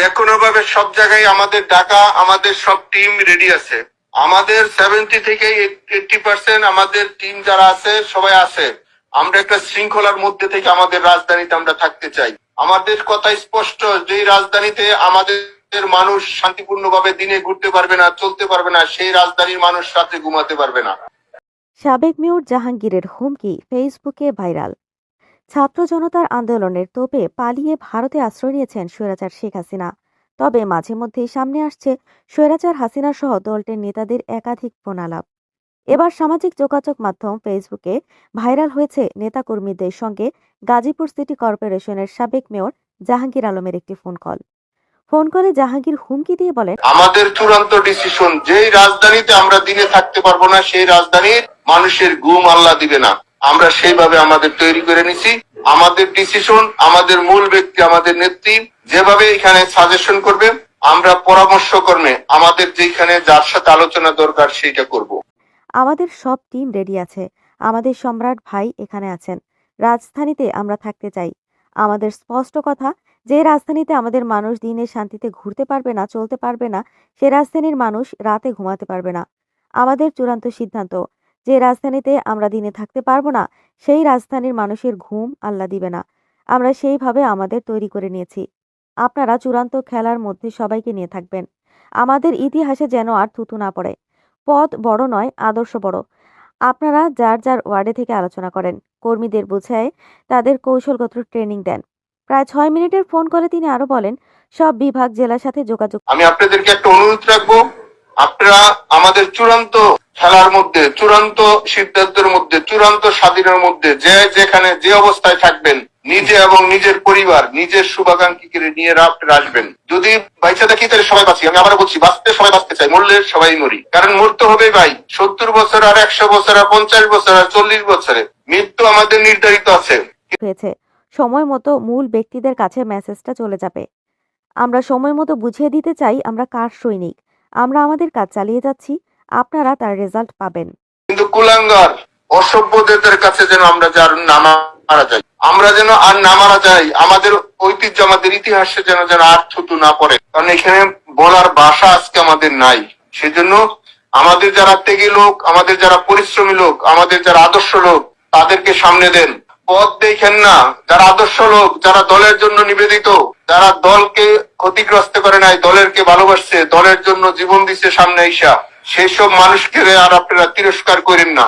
যে কোনো ভাবে সব জায়গায় আমাদের ডাকা আমাদের সব টিম রেডি আছে। আমাদের সেভেন্টি থেকে এইটি পার্সেন্ট আমাদের টিম যারা আছে, সবাই আছে। আমরা একটা শৃঙ্খলার মধ্যে থেকে আমাদের রাজধানীতে আমরা থাকতে চাই। আমাদের কথা স্পষ্ট যে রাজধানীতে আমাদের মানুষ শান্তিপূর্ণভাবে দিনে ঘুরতে পারবে না, চলতে পারবে না, সেই রাজধানীর মানুষ রাতে ঘুমাতে পারবে না। সাবেক মেয়র জাহাঙ্গীরের হুমকি ফেসবুকে ভাইরাল। ছাত্র জনতার আন্দোলনের তোপে পালিয়ে ভারতে আশ্রয় নিয়েছেন স্বৈরাচার শেখ হাসিনা। তবে মাঝে মধ্যেই সামনে আসছে স্বৈরাচার হাসিনা সহ দলটির নেতাদের একাধিক ফোনালাপ। এবার সামাজিক যোগাযোগ মাধ্যম ফেসবুকে ভাইরাল হয়েছে নেতাকর্মীদের সঙ্গে গাজীপুর সিটি কর্পোরেশনের সাবেক মেয়র জাহাঙ্গীর আলমের একটি ফোন কল। ফোন কলে জাহাঙ্গীর হুমকি দিয়ে বলেন, আমাদের চূড়ান্ত ডিসিশন যেই রাজধানীতে আমরা দিনে থাকতে পারব না, সেই রাজধানীর মানুষের ঘুম আল্লাহ দিবে না। আমরা সেইভাবে আমাদের তৈরি করে নিছি। আমাদের ডিসিশন আমাদের মূল ব্যক্তি, আমাদের নেত্রী যেভাবে এখানে সাজেশন করবে আমরা পরামর্শ কর্মে আমাদের যেখানে যার সাথে আলোচনা দরকার সেইটা করব। আমাদের সব টিম রেডি আছে। আমাদের সম্রাট ভাই এখানে আছেন। রাজধানীতে আমরা থাকতে চাই। আমাদের স্পষ্ট কথা, যে রাজধানীতে আমাদের মানুষ দিনে শান্তিতে ঘুরতে পারবে না, চলতে পারবে না, সে রাজধানীর মানুষ রাতে ঘুমাতে পারবে না। আমাদের চূড়ান্ত সিদ্ধান্ত যে রাজধানীতে আমরা দিনে থাকতে পারব না, সেই রাজধানীর মানুষের ঘুম আল্লাহ দিবে না। আমরা সেইভাবে আমাদের তৈরি করে নিয়েছি। আপনারা চূড়ান্ত খেলার মধ্যে সবাইকে নিয়ে থাকবেন। আমাদের ইতিহাসে যেন আর থুতু না পড়ে। পদ বড় নয়, আদর্শ বড়। আপনারা যার যার ওয়ার্ডে থেকে আলোচনা করেন, কর্মীদের বোঝায়, তাদের কৌশলগত ট্রেনিং দেন। প্রায় ছয় মিনিটের ফোন কলে তিনি আরও বলেন, সব বিভাগ জেলার সাথে যোগাযোগ আমি আপনাদেরকে একটা অনুরোধ রাখব। আপনারা আমাদের চূড়ান্ত খেলার মধ্যে, চূড়ান্ত সিদ্ধান্তের মধ্যে, চূড়ান্ত স্বাধীনের মধ্যে, যে যেখানে যে অবস্থায় থাকবেন, নিজে এবং নিজের পরিবার, নিজের শুভাকাঙ্ক্ষীকে নিয়ে আপনারা আসবেন। যদি বাইচা দেখি, তাহলে সবাই বাঁচি। আমি আবার বলছি, বাঁচতে সবাই বাঁচতে চাই মরলে সবাই মরি। কারণ মরতে হবে ভাই, সত্তর বছর আর একশো বছর আর পঞ্চাশ বছর আর চল্লিশ বছরে। মৃত্যু আমাদের নির্ধারিত আছে। হয়েছে। সময় মতো মূল ব্যক্তিদের কাছে মেসেজটা চলে যাবে। আমরা সময় মতো বুঝিয়ে দিতে চাই, আমরা কার সৈনিক? আমরা আমাদের কাজ চালিয়ে যাচ্ছি। আপনারা তার রেজাল্ট পাবেন। কিন্তু কুলাঙ্গার অসভ্যদের কাছে যেন আমরা যার না মারা যাই, আমরা যেন আর না মারা যাই, আমাদের ঐতিহ্য, আমাদের ইতিহাসে যেন যেন আর থুতু না পড়ে। কারণ এখানে বলার ভাষা আজকে আমাদের নাই। সেজন্য আমাদের যারা ত্যাগী লোক, আমাদের যারা পরিশ্রমী লোক, আমাদের যারা আদর্শ লোক, তাদেরকে সামনে দেন। পথ দেখেন না, যারা আদর্শ লোক, যারা দলের জন্য নিবেদিত, যারা দলকে ক্ষতিগ্রস্ত করে নাই, দলেরকে ভালোবাসছে, দলের জন্য জীবন দিচ্ছে সামনে ঈশা সেই সব মানুষকে আর আপনারা তিরস্কার করেন না।